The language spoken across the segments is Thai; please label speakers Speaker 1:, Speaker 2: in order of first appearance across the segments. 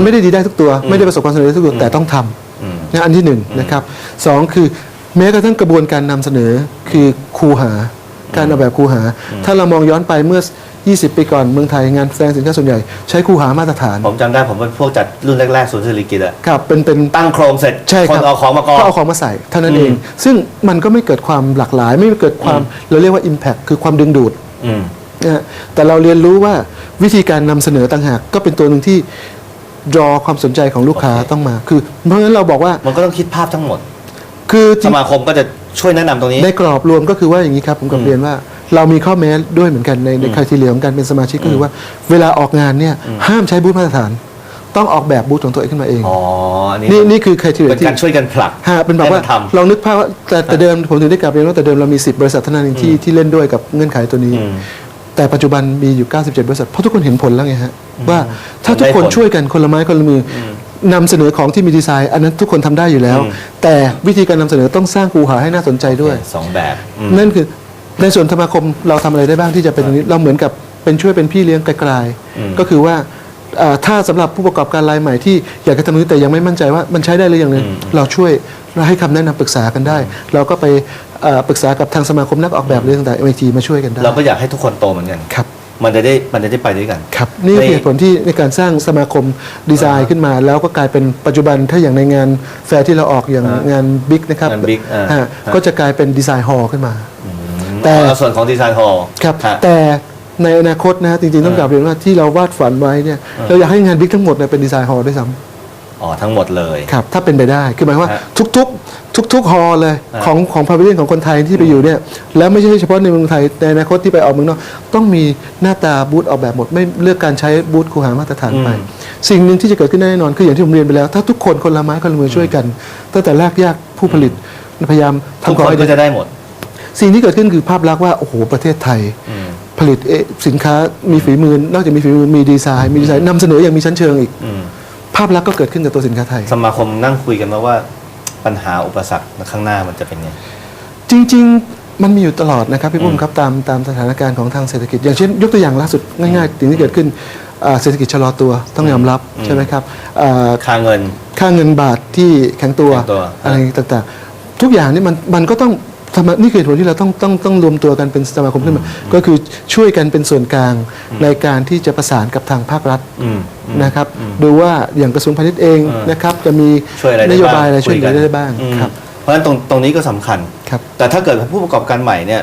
Speaker 1: มันไม่ได้ดีได้ทุกตัว ไม่ได้ประสบความสำเร็จได้ทุกตัวแต่ต้องท
Speaker 2: อืมำ
Speaker 1: นะอันที่หนึ่งนะครับสองคือแม้กระทั่งกระบวนการนำเสนอคือคูหา การออกแบบคูหา ถ้าเรามองย้อนไปเมื่อ 20 ปีก่อนเมืองไทยงานแสดงสินค้าส่วนใหญ่ ใช้คูหามาตรฐาน
Speaker 2: ผมจำได้ผมเป็นพวกจัดรุ่นแรกๆศูนย์เศรษฐกิจอะ
Speaker 1: ครับเป็นเป็น
Speaker 2: ตั้งโครงเสร็จ
Speaker 1: ใช่
Speaker 2: คน
Speaker 1: ครับ
Speaker 2: เอาของมากอง
Speaker 1: ก็เอาของมาใส่เท่านั้น
Speaker 2: อืม
Speaker 1: เอง ซึ่งมันก็ไม่เกิดความหลากหลาย ไม่เกิดความเราเรียกว่า Impact คือความดึงดูด
Speaker 2: อืม
Speaker 1: นะฮะแต่เราเรียนรู้ว่าวิธีการนำเสนอต่างหากก็เป็นตัวหนึ่งที่ รอความสนใจของลูกค้า
Speaker 2: โอเค
Speaker 1: ต้องมา คือ เพราะฉะนั้นเราบอกว่า
Speaker 2: มันก็ต้องคิดภาพทั้งหมด
Speaker 1: คือจ
Speaker 2: ส
Speaker 1: ริง
Speaker 2: มาคมก็จะช่วยแนะนำตรงนี้
Speaker 1: ในกรอบรวมก็คือว่าอย่างนี้ครับผมกลับ
Speaker 2: อืม
Speaker 1: เรียนว่า เรามีข้อแม้ด้วยเหมือนกันในในคุณทีเรียของการเป็นสมาชิกก็คือว่า เวลาออกงานเนี่ยห้ามใช้บูธมาตรฐาน ต้องออกแบบบูธของตัวเองขึ้นมาเอง
Speaker 2: อ๋อ อันนี้
Speaker 1: นี่นี่คือคุณทีเรีย
Speaker 2: เป็น
Speaker 1: ที่
Speaker 2: การช่วยกันผลัก
Speaker 1: ฮะเป็นแบบว่า
Speaker 2: ให้มันท
Speaker 1: ลองนึกภาพว่าแต่แต่เดิมผมถึงได้กลับเรียนว่าแต่เดิมเรามี 10 บริษัทเท่านั้นเองที่ที่เล่นด้วยกับเงื่อนไขตัวนี้
Speaker 2: อืม
Speaker 1: แต่ปัจจุบันมีอยู่ 97 บริษัทเพราะทุกคนเห็นผลแล้วไงฮะ ว่าถ้าทุกคน
Speaker 2: ได้ผล
Speaker 1: ช่วยกันคนละไม้คนละมืออนำเสนอของที่มีดีไซน์ อันนั้นทุกคนทำได้อยู่แล้ว
Speaker 2: อืม
Speaker 1: แต่วิธีการนำเสนอต้องสร้างคูหาให้น่าสนใจด้วย
Speaker 2: สองแบบอืม
Speaker 1: นั่นคือในส่วนสมาคมเราทำอะไรได้บ้างที่จะเป็นอย่างนี้เราเหมือนกับเป็นช่วยเป็นพี่เลี้ยงไกล
Speaker 2: อืม
Speaker 1: ๆก็คือว่าอ่าถ้าสำหรับผู้ประกอบการรายใหม่ที่อยากจะทำนี้แต่ยังไม่มั่นใจว่ามันใช้ได้หรือยังเนี่ยเราช่วยเราให้คำแนะนำปรึกษากันได้ เราก็ไปอ่าปรึกษากับทางสมาคมนักออกแบบเรื่องต่างๆ MIT มาช่วยกันได้
Speaker 2: เราก็อยากให้ทุกคนโตเหมือนกัน
Speaker 1: ครับ
Speaker 2: มันจะได้มันจะได้ไปด้วยกัน
Speaker 1: ครับ นี่คือเหตุผลที่ในการสร้างสมาคมดีไซน์ขึ้นมา แล้วก็กลายเป็นปัจจุบันถ้าอย่างในงานแฟร์ที่เราออกอย่าง
Speaker 2: อ่าง
Speaker 1: งานบิ๊กนะครับ
Speaker 2: งาน Big อ่า
Speaker 1: ฮะก็จะกลายเป็นดีไซน์ฮอลล์ขึ้นมา แต่
Speaker 2: แต่ส่วนของดีไซน์ฮอลล์
Speaker 1: ครับ
Speaker 2: ฮะ
Speaker 1: แต่ในอนาคตนะฮะจริงๆต้อง
Speaker 2: อ่าก
Speaker 1: ลับเรียนว่าที่เราวาดฝันไว้เนี่ยเราอยากให้งานบิ๊กทั้งหมดเนี่ยเป็นดีไซน์ฮอลล์ด้วยซ้
Speaker 2: อ๋อทั้งหมดเลยำ
Speaker 1: ครับถ้าเป็นไปได้คือหมายความว่า
Speaker 2: ฮะ
Speaker 1: ทุกๆ ทุกๆฮอลล์เลย
Speaker 2: อ่า
Speaker 1: ของของพาวิเลียนของคนไทยที่ไปอยู่เนี่ยแล้วไม่ใช่เฉพาะในเมืองไทยในอนาคตที่ไปออกเมืองนอกต้องมีหน้าตาบูธออกแบบหมดไม่เลือกการใช้บูธคูหามาตรฐานไป สิ่งหนึ่งที่จะเกิดขึ้นแน่นอนคืออย่างที่ผมเรียนไปแล้ว ถ้าทุกคนคนละไม้คนละมือช่วยกัน ตั้งแต่แรกยากผู้ผลิตพยายาม
Speaker 2: ทุก
Speaker 1: ทำของ
Speaker 2: คน
Speaker 1: ให้
Speaker 2: ก็
Speaker 1: ดี
Speaker 2: จะได้หมด
Speaker 1: สิ่งที่เกิดขึ้นคือภาพลักษณ์ว่าโอ้โหประเทศไทย
Speaker 2: อืม
Speaker 1: ผลิตเอ่อสินค้ามีฝีมือ นอกจากมีฝีมือมีดีไซน์ มีดีไซน์นำเสนออย่างมีชั้นเชิงอีก
Speaker 2: อืม
Speaker 1: ภาพลักษณ์ก็เกิดขึ้นกับตัวสินค้าไทย
Speaker 2: สมาคมนั่งคุยกันมาว่าปัญหาอุปสรรคข้างหน้ามันจะเป็นไง
Speaker 1: จริง ๆ มันมีอยู่ตลอดนะครับพี่ปุ้มครับตามตามสถานการณ์ของทางเศรษฐกิจ อย่างเช่น ยกตัวอย่างล่าสุดง่ายๆสิ่งที่เกิดขึ้นอ่าเศรษฐกิจชะลอตัวต้องยอมรับ
Speaker 2: อืม
Speaker 1: ใช่ไหมครับอ่า
Speaker 2: ค่าเงิน
Speaker 1: ค่าเงินบาทที่แข็งตัว
Speaker 2: แข็งตัว
Speaker 1: อะไรต่างๆ ทุกอย่างนี่มันมันก็ต้อง ทำนี่คือเหตุผลที่เราต้องต้องต้องรวมตัวกันเป็นสมาคมขึ้นมาก็คือช่วยกันเป็นส่วนกลางในการที่จะประสานกับทางภาครัฐ
Speaker 2: อืมอืม
Speaker 1: นะครับดูว่าอย่างกระทรวงพาณิชย์เอง
Speaker 2: เออ
Speaker 1: นะครับจะมี
Speaker 2: ช่วยอะไร
Speaker 1: น
Speaker 2: ได้
Speaker 1: โย
Speaker 2: บ้าง
Speaker 1: บายอะไรช่วยเหลื
Speaker 2: คุ
Speaker 1: อ
Speaker 2: กัน
Speaker 1: ได้บ้าง
Speaker 2: อืม
Speaker 1: ครับ
Speaker 2: เพราะฉะนั้นตรงตรงนี้ก็สำคัญ
Speaker 1: ครับ
Speaker 2: แต่ถ้าเกิดผู้ประกอบการใหม่เนี่ย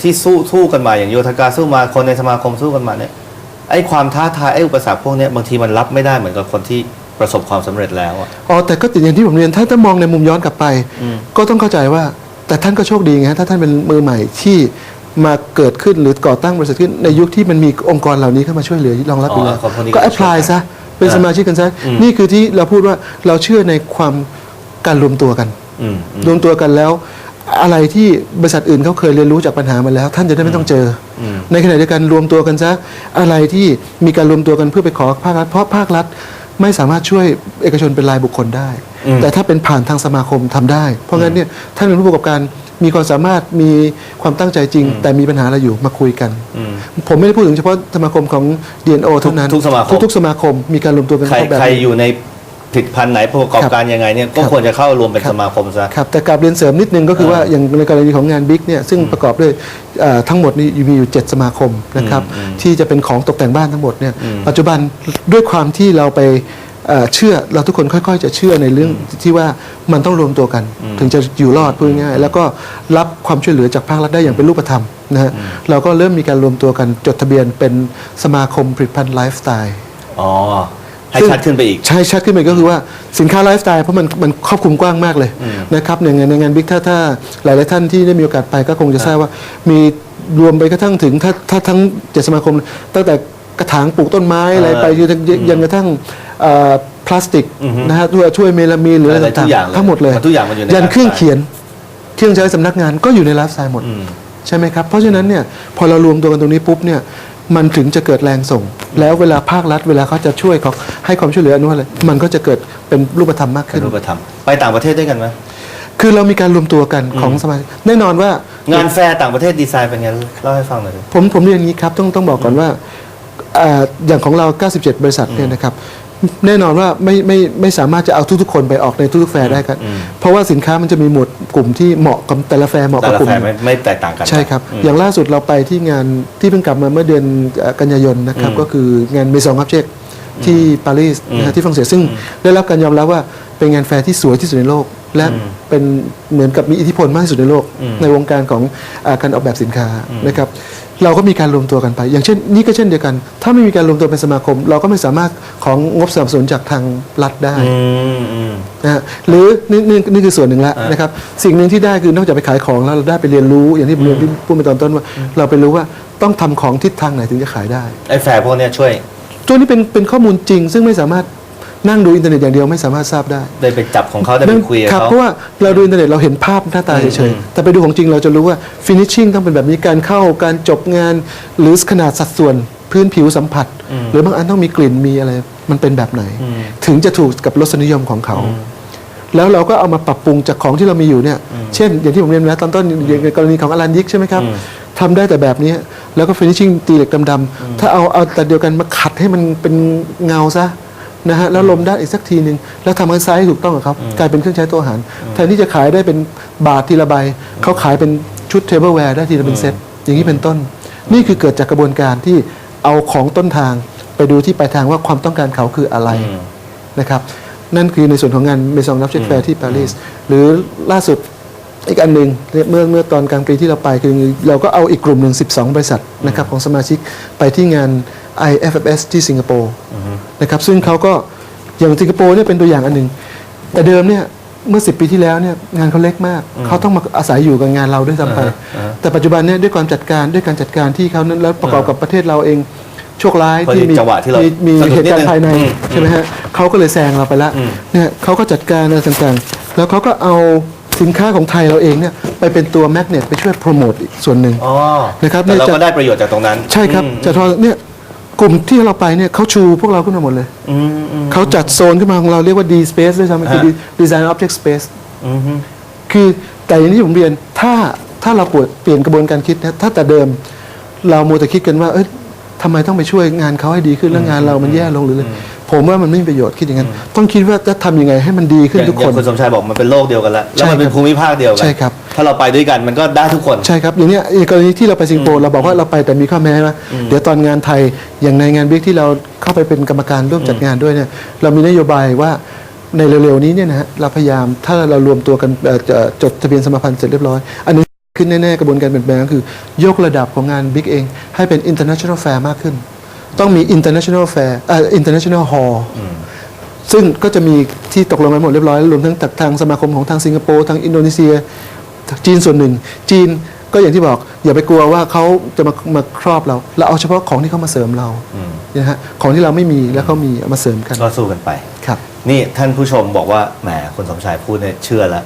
Speaker 2: ที่สู้สู้กันมาอย่างโยธกาสู้มาคนในสมาคมสู้กันมาเนี่ยไอ้ความท้าทายไอ้อุปสรรคพวกเนี้ยบางทีมันรับไม่ได้เหมือนกับคนที่ประสบความสำเร็จแล้วอะ
Speaker 1: อ๋อแต่ก็ติดอย่างที่ผมเรียนถ้าถ้ามองในมุมย้อนกลับไป
Speaker 2: อืม
Speaker 1: ก็ต้องเข้าใจว่า แต่ท่านก็โชคดีไงถ้าท่านเป็นมือใหม่ที่มาเกิดขึ้นหรือก่อตั้งบริษัทขึ้นในยุคที่มันมีองค์กรเหล่านี้เข้ามาช่วยเหลือรองรับอยู่แล้ว
Speaker 2: อ๋อขอบคุณที่
Speaker 1: ก็
Speaker 2: ช่
Speaker 1: แอ
Speaker 2: วย
Speaker 1: พพลายซะเป็น
Speaker 2: อ่า
Speaker 1: สมาชิกกันซะ
Speaker 2: อืม
Speaker 1: นี่คือที่เราพูดว่าเราเชื่อในความการรวมตัวกัน
Speaker 2: อืมอืม
Speaker 1: รวมตัวกันแล้ว อะไรที่บริษัทอื่นเขาเคยเรียนรู้จากปัญหามาแล้ว ท่านจะได้ไม่ต้องเจออ
Speaker 2: ม
Speaker 1: ในขณะเดียวกันรวมตัวกันซะอะไรที่มีการรวมตัวกันเพื่อไปขอภาครัฐเพราะภาครัฐ ไม่สามารถช่วยเอกชนเป็นรายบุคคลได้
Speaker 2: อืม
Speaker 1: แต่ถ้าเป็นผ่านทางสมาคมทำได้ เพราะงั้นเนี่ยท่านเป็นผู้ประกอบการมีความสามารถมีความตั้งใจจริง แต่มีปัญหาอะไรอยู่มาคุยกัน
Speaker 2: อืม
Speaker 1: ผมไม่ได้พูดถึงเฉพาะสมาคมของ DNO เท่านั้น
Speaker 2: ทุกสมาคม
Speaker 1: ทุกๆสมาคมมีการรวมตัวกัน
Speaker 2: ใคร
Speaker 1: เข้าแบบ
Speaker 2: ใคร
Speaker 1: นี้
Speaker 2: อยู่ใน ผลิตภัณฑ์ไหนผู้ประกอบการยังไงเนี่ยก็
Speaker 1: ครับ
Speaker 2: ควรจะเข้ารวมเป็น
Speaker 1: ครับ
Speaker 2: สมาคมซะ
Speaker 1: ครับแต่กลับเรียนเสริมนิดนึงก็คือว่า
Speaker 2: อ่า
Speaker 1: อย่างในกรณีของงานบิ๊กเนี่ยซึ่งประกอบด้วยเอ่อทั้งหมดนี่มีอยู่ 7 สมาคมนะครับ
Speaker 2: อืม
Speaker 1: ที่จะเป็นของตกแต่งบ้านทั้งหมดเนี่ย
Speaker 2: อืม
Speaker 1: ปัจจุบันด้วยความที่เราไปเอ่อเชื่อเราทุกคนค่อย ๆ จะเชื่อในเรื่องที่ว่ามันต้องรวมตัวกัน ถึงจะอยู่รอดพูดง่ายๆแล้วก็รับความช่วยเหลือจากภาครัฐได้อย่างเป็นรูปธรรมนะฮะเราก็เริ่มมีการรวมตัวกันจดทะเบียนเป็นสมาคมผลิตภัณฑ์ไลฟ์สไตล์
Speaker 2: อ๋อ ให้
Speaker 1: ซึ่ง
Speaker 2: ชัดขึ้นไปอีก
Speaker 1: ใช่ชัดขึ้นไปก็คือว่าสินค้าไลฟ์สไตล์เพราะมันมันครอบคลุมกว้างมากเลย
Speaker 2: อืม
Speaker 1: นะครับในงานในงานบิ๊กถ้าถ้าหลายหลายๆท่านที่ได้มีโอกาสไปก็คงจะทราบว่ามีรวมไปกระทั่งถึงถ้าถ้าทั้งเจ็ดสมาคม ตั้งแต่กระถางปลูกต้นไม้อะไรไปจนยันกระทั่งเอ่อพลาสติก
Speaker 2: อือฮึ
Speaker 1: นะฮะช่วยช่วยเมลามีนหรืออะไร
Speaker 2: อะไรทุ
Speaker 1: ต่ากง
Speaker 2: อย่างเลย
Speaker 1: ๆทั้งหมดเลย
Speaker 2: ทุกอย่างมันอยู่ใน
Speaker 1: ยันเครื่อง
Speaker 2: ไลฟ์สไตล์
Speaker 1: เขียนเครื่องใช้สำนักงานก็อยู่ในไลฟ์สไตล์หมด
Speaker 2: อืม
Speaker 1: ใช่ไหมครับ เพราะฉะนั้นเนี่ยพอเรารวมตัวกันตรงนี้ปุ๊บเนี่ย มันถึงจะเกิดแรงส่ง แล้วเวลาภาครัฐเวลาเขาจะช่วยเขาให้ความช่วยเหลืออนุอะไรมันก็จะเกิดเป็นรูปธรรมมาก
Speaker 2: เป็
Speaker 1: ขึ้
Speaker 2: น
Speaker 1: น
Speaker 2: รูปธรรมไปต่างประเทศด้วยกันไหม
Speaker 1: คือเรามีการรวมตัวกันของสมาชิกแน่นอนว่างา
Speaker 2: นแฟร์ต่างประเทศดีไซน์เป็นไงเล่าให้ฟังหน่อยดิ
Speaker 1: ผมผมเรียนอย่างนี้ครับต้องต้องบอกก่อนว่าอ่าอย่างของเรา 97 บริษัทเนี่ยนะครับ แน่นอนว่าไม่ไม่ไม่สามารถจะเอาทุกๆคนไปออกในทุกๆแฟร์ได้ครับ
Speaker 2: อืม
Speaker 1: เพราะว่าสินค้ามันจะมีหมวดกลุ่มที่เหมาะกับแต่ละแฟร์เหมาะ
Speaker 2: แต่
Speaker 1: กับ
Speaker 2: ละ
Speaker 1: กลุ่
Speaker 2: แฟ
Speaker 1: ม
Speaker 2: ร์ไม่ไม่แตกต่างกัน
Speaker 1: ใช่ครับ
Speaker 2: ม
Speaker 1: อย่างล่าสุดเราไปที่งานที่เพิ่งกลับมาเมื่อเดือนเอ่อกันยายนนะครับ
Speaker 2: อืม
Speaker 1: ก็คืองานเมซอง o b เจกที่ปารีสนะฮะที่ฝรั่งเศสซึ่งได้รับการยอมรับว่าเป็นงานแฟร์ที่สวยที่สุดในโลก และ
Speaker 2: อืม
Speaker 1: เป็นเหมือนกับมีอิทธิพลมากที่สุดในโลก
Speaker 2: อืม
Speaker 1: ในวงการของอาการออกแบบสินค้านะครับ เราก็มีการรวมตัวกันไป อย่างเช่น นี่ก็เช่นเดียวกัน ถ้าไม่มีการรวมตัวเป็นสมาคม เราก็ไม่สามารถของงบสนับสนุนจากทางรัฐได้
Speaker 2: อืมอืม
Speaker 1: นะฮะหรือนี่นี่นี่คือส่วนหนึ่งละ
Speaker 2: อ่าน
Speaker 1: นะครับ สิ่งหนึ่งที่ได้คือนอกจากไปขายของแล้วเราได้ไปเรียนรู้ อย่างที่ผมเรียนที่พูดไปตอนต้นว่า เราไปรู้ว่าต้องทำของทิศทางไหนถึงจะขายได้
Speaker 2: ไอ้แฟร์พวกเนี้ยช่วย
Speaker 1: ตัวนี้เป็นเป็นข้อมูลจริง ซึ่งไม่สามารถ นั่งดูอินเทอร์เน็ตอย่างเดียวไม่สามารถทราบได้
Speaker 2: ได้ไปจับของเขาได้ไปคุยกับ
Speaker 1: ครับ
Speaker 2: เขา
Speaker 1: เพราะว่าเราดูอินเทอร์เน็ตเราเห็นภาพหน้าตา
Speaker 2: อืม
Speaker 1: เฉย
Speaker 2: อืม
Speaker 1: ๆแต่ไปดูของจริงเราจะรู้ว่าฟินิชชิ่งต้องเป็นแบบนี้การเข้าการจบงาน หรือขนาดสัดส่วนพื้นผิวสัมผัส หรือบางอันต้องมีกลิ่นมีอะไร มันเป็นแบบไหน
Speaker 2: อืม
Speaker 1: ถึงจะถูกกับรสนิยมของเขา
Speaker 2: อืม
Speaker 1: แล้วเราก็เอามาปรับปรุงจากของที่เรามีอยู่เนี่ย เช่น อย่างที่ผมเรียนไปแล้วตอนต้นอย่างในกรณีของอลันยิกใช่ไหมครับ
Speaker 2: อืม
Speaker 1: ทำได้แต่แบบนี้ แล้วก็ฟินิชชิ่งตีเหล็กดำๆถ้าเอาเอาแต่เดียวกันมาขัดให้มันเป็นเงาซะ นะฮะแล้วลมด้านอีกสักทีหนึ่งแล้วทำให้ไซส์ให้ถูกต้องกับเขากลายเป็นเครื่องใช้ตัวอาหารแทนที่จะขายได้เป็นบาททีละใบเขาขายเป็นชุดเทเบิลแวร์ได้ทีละเป็นเซตอย่างนี้เป็นต้น นี่คือเกิดจากกระบวนการที่เอาของต้นทางไปดูที่ปลายทางว่าความต้องการเขาคืออะไร
Speaker 2: อืม
Speaker 1: นะครับนั่นคือในส่วนของงานเมซองรับเช็คแฟร์ที่ปารีสหรือล่าสุดอีกอันหนึ่งเมื่อเมื่อตอนกลางปีที่เราไปคือเราก็เอาอีกกลุ่มหนึ่ง 12 บริษัทนะครับของสมาชิกไปที่งาน IFFS ที่สิงคโปร์ นะครับซึ่งเขาก็อย่างสิงคโปร์เนี่ยเป็นตัวอย่างอันหนึ่งแต่เดิมเนี่ยเมื่อ 10 ปีที่แล้วเนี่ยงานเขาเล็กมาก เขาต้องมาอาศัยอยู่กับงานเราด้วยซ้ำไป
Speaker 2: อ่าฮะอ่าฮะ
Speaker 1: แต่ปัจจุบันเนี่ยด้วยความจัดการด้วยการจัดการที่เขานั้นแล้วประกอบกับประเทศเราเองโชคร้าย
Speaker 2: พอดี
Speaker 1: ที่มี
Speaker 2: จังหวะที่เรามี
Speaker 1: มี
Speaker 2: สนุก
Speaker 1: เหตุการ
Speaker 2: นิดนึ
Speaker 1: ณ์
Speaker 2: ง
Speaker 1: ภายใน
Speaker 2: อืม
Speaker 1: ใช่ไหมฮะเขาก็เลยแซงเราไปละ
Speaker 2: อืม
Speaker 1: เนี่ยเขาก็จัดการอะไรต่างๆ แล้วเขาก็เอาสินค้าของไทยเราเองเนี่ยไปเป็นตัวแมกเนตไปช่วยโปรโมทอีกส่วนหนึ่ง
Speaker 2: อ๋อ
Speaker 1: นะครับ
Speaker 2: แต่เรา
Speaker 1: เนี่ยจะ
Speaker 2: ก็ได้ประโยชน์จากตรงนั้น
Speaker 1: ใช่ครับ
Speaker 2: อืม
Speaker 1: จะทอเนี่ย กลุ่มที่เราไปเนี่ยเขาชูพวกเราขึ้นมาหมดเลย
Speaker 2: อืมอืม
Speaker 1: เขาจัดโซนขึ้นมาของเราเรียกว่า D space ด้วยซ้ำคือ
Speaker 2: ฮะ
Speaker 1: Design Object Space
Speaker 2: อืมอืม
Speaker 1: คือแต่อย่างที่ผมเรียนถ้าถ้าเราเปลี่ยนกระบวนการคิดนะถ้าแต่เดิมเราโมวแต่คิดกันว่า เอ้ยทำไมต้องไปช่วยงานเขาให้ดีขึ้นแล้วงานเรามันแย่ลงหรือเลย ผมว่ามันไม่มีประโยชน์คิดอย่างนั้น ต้องคิดว่าจะทำยังไงให้มันดีขึ้น
Speaker 2: อย่าง
Speaker 1: ทุก
Speaker 2: อ
Speaker 1: ค
Speaker 2: ย่านงคุณสมชายบอกมันเป็นโลกเดียวกันแล้วแล้วมันเป็น
Speaker 1: ใช่ครับ
Speaker 2: ภูมิภาคเดียวกั
Speaker 1: ใช่ครับ
Speaker 2: ถ้าเราไปด้วยกันมันก็ได้ทุกคน
Speaker 1: ใช่ครับ อย่างเนี้ยในกรณีที่เราไปสิงคโปร์เราบอกว่าเราไปแต่มีข้อแม้ว่าเดี๋ยวตอนงานไทยอย่างในงานบิ๊กที่เราเข้าไปเป็นกรรมการร่วมจัดงานด้วยเนี่ยเรามีนโยบายว่าในเร็วๆนี้เนี่ยนะฮะเราพยายามถ้าเรารวมตัวกันเอ่อจะจดทะเบียนสมาพันธ์เสร็จเรียบร้อย อันนี้ขึ้นแน่ๆกระบวนการเปลี่ยนแปลงก็คือ ยกระดับของงานบิ๊กเอง ให้เป็น international fair มากขึ้น ต้องมี international fair เอ่อ international hall ซึ่งก็จะมีที่ตกลงกันหมดเรียบร้อย รวมทั้งจากทางสมาคมของทางสิงคโปร์ทางอินโดนีเซีย จีนส่วนหนึ่ง จีนก็อย่างที่บอก อย่าไปกลัวว่าเขาจะมามาครอบเรา เราเอาเฉพาะของที่เขามาเสริมเรา
Speaker 2: อืม
Speaker 1: นะฮะของที่เราไม่มีแล้วเขามีเอามาเสริมกัน
Speaker 2: ก็สู้กันไป
Speaker 1: ครับ
Speaker 2: นี่ท่านผู้ชมบอกว่าแหมคุณสมชายพูดเนี่ยเชื่อแล้ว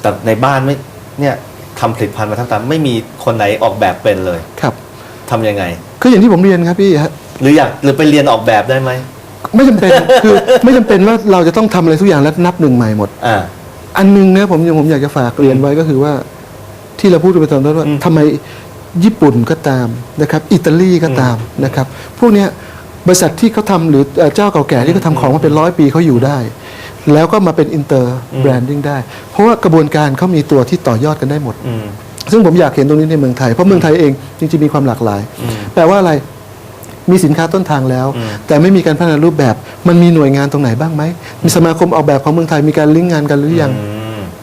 Speaker 2: แต่ในบ้านไม่เนี่ยทำผลิตภัณฑ์มาทั้งตามไม่มีคนไหนออกแบบเป็นเลย
Speaker 1: ครับ
Speaker 2: ทำยังไง
Speaker 1: ก็อย่างที่ผมเรียนครับพี่ฮะ
Speaker 2: หรืออยากหรือไปเรียนออกแบบได้ไหม
Speaker 1: ไม่จำเป็นคือไม่จำเป็นว่าเราจะต้องทำอะไรทุกอย่างแล้วนับหนึ่งใหม่หมด
Speaker 2: อ่า
Speaker 1: อันหนึงนะผมยังผมอยากจะฝากเรียนไว้ก็คือว่า ที่เราพูดไปตอนต้นว่า
Speaker 2: อืม
Speaker 1: ทำไมญี่ปุ่นก็ตามนะครับ อิตาลีก็ตามนะครับ พวกเนี้ยบริษัทที่เขาทำหรือเอ่อเจ้าเก่าแก่ที่เขาทำของมาเป็นร้อยปีเขาอยู่ได้ แล้วก็มาเป็นอินเตอร์แบรนดิ้งได้ เพราะว่ากระบวนการเขามีตัวที่ต่อยอดกันได้หมด
Speaker 2: อืม
Speaker 1: ซึ่งผมอยากเห็นตรงนี้ในเมืองไทย เพราะเมืองไทยเองจริงๆมีความหลากหลาย
Speaker 2: อืม
Speaker 1: แปลว่าอะไร มีสินค้าต้นทางแล้ว
Speaker 2: อืม
Speaker 1: แต่ไม่มีการพัฒนารูปแบบ มันมีหน่วยงานตรงไหนบ้างไหม มีสมาคมออกแบบของเมืองไทยมีการลิงก์งานกันหรือยัง
Speaker 2: อืม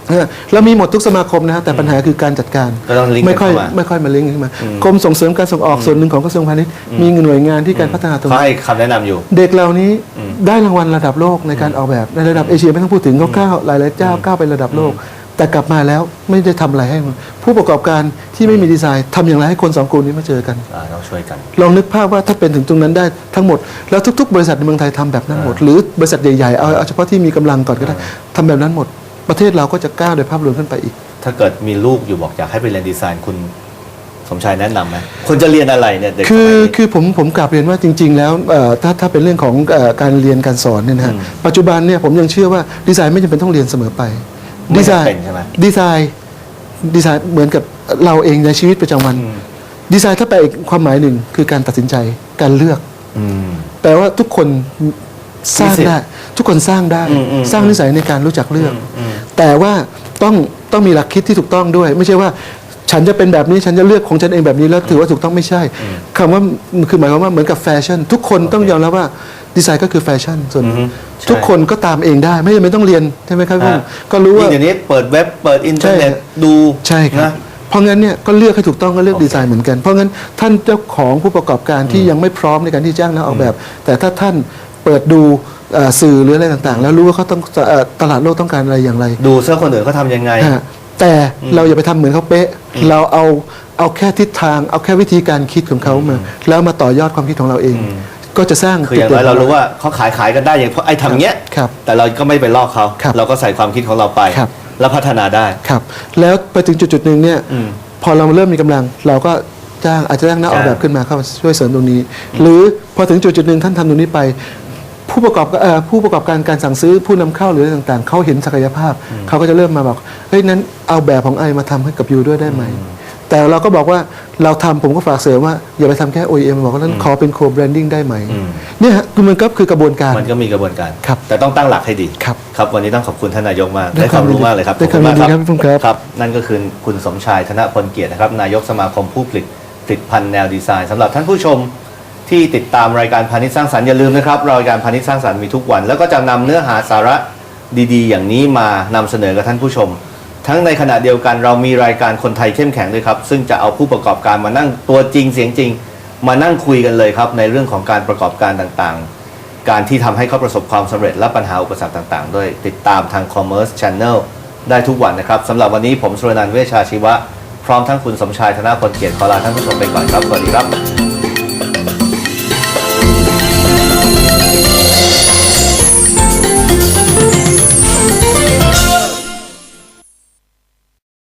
Speaker 1: เออเรามีหมดทุกสมาคมนะฮะแต่ปัญหาคือการจัดการ
Speaker 2: ก็ต้องลิงก์
Speaker 1: ไม่ค่อย
Speaker 2: กันเข้ามา
Speaker 1: ไม่ค่อยมาลิงก์ขึ้นมา
Speaker 2: อืม
Speaker 1: กรมส่งเสริมการส่งออกส่วนหนึ่งของกระทรวงพาณิชย์มีหน่วยงานที่การพัฒนาตรง
Speaker 2: เขา
Speaker 1: นี้
Speaker 2: ให้คำแนะนำอยู่
Speaker 1: เด็กเหล่านี้
Speaker 2: อืม
Speaker 1: ได้รางวัลระดับโลกในการออกแบบในระดับเอเชียไม่ต้องพูดถึงเขาก้าวหลายๆเจ้าก้าวไประดับโลก แต่กลับมาแล้วไม่ได้ทำอะไรให้มันผู้ประกอบการที่ไม่มีดีไซน์ทำอย่างไรให้คนสองกลุ่มนี้มาเจอกัน
Speaker 2: อ่าต้องช่วยกัน
Speaker 1: ลองนึกภาพว่าถ้าเป็นถึงตรงนั้นได้ทั้งหมด แล้วทุก ๆ บริษัทในเมืองไทยทำแบบนั้นหมด หรือบริษัทใหญ่ๆเอาเอาเฉพาะที่มีกำลังก่อนก็ได้ทำแบบนั้นหมด ประเทศเราก็จะก้าวโดยภาพรวมขึ้นไปอีก
Speaker 2: ถ้าเกิดมีลูกอยู่บอกอยากให้ไปเรียนดีไซน์คุณสมชายแนะนำไหมคุณจะเรียนอะไรเนี่ยเด็กส
Speaker 1: คือ
Speaker 2: มัยนี้
Speaker 1: คือผมผมกลับเรียนว่าจริง ๆ แล้วเอ่อถ้าถ้าเป็นเรื่องของเอ่อการเรียนการสอนเนี่ยนะฮะ
Speaker 2: อืม
Speaker 1: ปัจจุบันเนี่ยผมยังเชื่อว่าดีไซน์ไม่จำเป็นต้องเรียนเสมอไป
Speaker 2: ไม่
Speaker 1: ดีไซ
Speaker 2: จำ
Speaker 1: น์
Speaker 2: เป็นใช่ไหม
Speaker 1: ดีไซน์ดีไซน์เหมือนกับเราเองในชีวิตประจำวัน
Speaker 2: อืม
Speaker 1: ดีไซน์ถ้าแปลอีกความหมายหนึ่งคือการตัดสินใจการเลือก
Speaker 2: อืม
Speaker 1: แปลว่าทุกคนสร้าง
Speaker 2: มีสิทธิ์
Speaker 1: ได้ ทุกคนสร้างได้
Speaker 2: อืมอืม
Speaker 1: สร้างนิสัยในการรู้จักเลือก
Speaker 2: อืม
Speaker 1: แต่ว่าต้องต้องมีหลักคิดที่ถูกต้องด้วย ไม่ใช่ว่าฉันจะเป็นแบบนี้ฉันจะเลือกของฉันเองแบบนี้แล้วถือว่าถูกต้องไม่ใช่คำว่าคือหมายความว่าเหมือนกับแฟชั่น ทุกคนต้องยอมรับว่า ดีไซน์ก็คือแฟชั่นส่วน
Speaker 2: อือฮึใช่
Speaker 1: ทุกคนก็ตามเองได้ไม่จำเป็นต้องเรียนใช่ไหมครับพี่
Speaker 2: อะ
Speaker 1: ก็รู้ว่า
Speaker 2: ยิ่งเดี๋ยวนี้เปิดเว็บเปิดอินเทอร์เน็ต
Speaker 1: ใช่
Speaker 2: ดู
Speaker 1: ใช่ครับ
Speaker 2: นะ
Speaker 1: เพราะงั้นเนี่ยก็เลือกให้ถูกต้องก็เลือก
Speaker 2: โอเค
Speaker 1: ดีไซน์เหมือนกัน เพราะงั้นท่านเจ้าของผู้ประกอบการที่ยังไม่พร้อมในการที่จ้างนักออกแบบ แต่ถ้าท่านเปิดดูเอ่อสื่อหรืออะไรต่างๆ แล้วรู้ว่าเขาต้องเอ่อตลาดโลกต้องการอะไรอย่างไร
Speaker 2: ดูเสื้อคนอื่นเขาทำยังไง
Speaker 1: ฮะแต่เราอย่าไปทำเหมือนเขาเป๊ะ เราเอาเอาแค่ทิศทาง เอาแค่วิธีการคิดของเขามา แล้วมาต่อยอดความคิดของเราเอง
Speaker 2: อืม
Speaker 1: ก็จะสร้าง
Speaker 2: คืออย่างไร
Speaker 1: จุดด่น
Speaker 2: เรารู้ว่าเขาขายขายกันได้อย่างเพราะไอ้ทำเงี้ย
Speaker 1: ครับ
Speaker 2: แต่เราก็ไม่ไปลอกเขา
Speaker 1: ครับ
Speaker 2: เราก็ใส่ความคิดของเราไป
Speaker 1: ครับ
Speaker 2: แล้วพัฒนาได้
Speaker 1: ครับ แล้วไปถึงจุดจุดๆหนึ่งเนี่ย
Speaker 2: อืม
Speaker 1: พอเราเริ่มมีกำลังเราก็จ้างอาจจะจ้างนักออก
Speaker 2: จ้าง
Speaker 1: แบบขึ้นมาเข้ามาช่วยเสริมตรงนี้ หรือพอถึงจุดจุดๆหนึ่งท่านทำตรงนี้ไป ผู้ประกอบเอ่อผู้ประกอบการการสั่งซื้อผู้นำเข้าหรืออะไรต่างๆ เขาเห็นศักยภาพ เขาก็จะเริ่มมาบอกเฮ้ยนั้นเอาแบบของไอมาทำให้กับยูด้วยได้ไหม แต่เราก็บอกว่าเราทำผมก็ฝากเสริมว่า อย่าไปทำแค่ OEM บอกว่านั้นขอเป็น co-branding ได้ไหม
Speaker 2: อืม
Speaker 1: เนี่ยฮะคือมันก็คือกระบวนการ
Speaker 2: มันก็มีกระบวนการ
Speaker 1: ครับ
Speaker 2: แต่ต้องตั้งหลักให้ดี
Speaker 1: ครับ
Speaker 2: ครับวันนี้ต้องขอบคุณท่านนายกมาก
Speaker 1: ได้
Speaker 2: ได้ความรู้มากเลยครับ
Speaker 1: ได้ความรู้
Speaker 2: ขอบณ
Speaker 1: ครับพี่ปุ้มครับ
Speaker 2: ครับ นั่นก็คือคุณสมชายธนพลเกียรตินะครับนายกสมาคมผู้ผลิตผลิตภัณฑ์แนวดีไซน์สำหรับท่านผู้ชมที่ติดตามรายการพาณิชย์สร้างสรรค์อย่าลืมนะครับรายการพาณิชย์สร้างสรรค์มีทุกวัน แล้วก็จะนำเนื้อหาสาระดีๆ อย่างนี้มานำเสนอกับท่านผู้ชม ทั้งในขณะเดียวกันเรามีรายการคนไทยเข้มแข็งด้วยครับ ซึ่งจะเอาผู้ประกอบการมานั่งตัวจริงเสียงจริง มานั่งคุยกันเลยครับ ในเรื่องของการประกอบการต่างๆ การที่ทำให้เขาประสบความสำเร็จและปัญหาอุปสรรคต่างๆ ด้วยติดตามทาง Commerce Channel ได้ทุกวันนะครับสำหรับวันนี้ผมสุรนันท์เวชชาชีวะ พร้อมทั้งคุณสมชายธนาพลเกียรติขอลาท่านผู้ชมไปก่อนครับสวัสดีครับ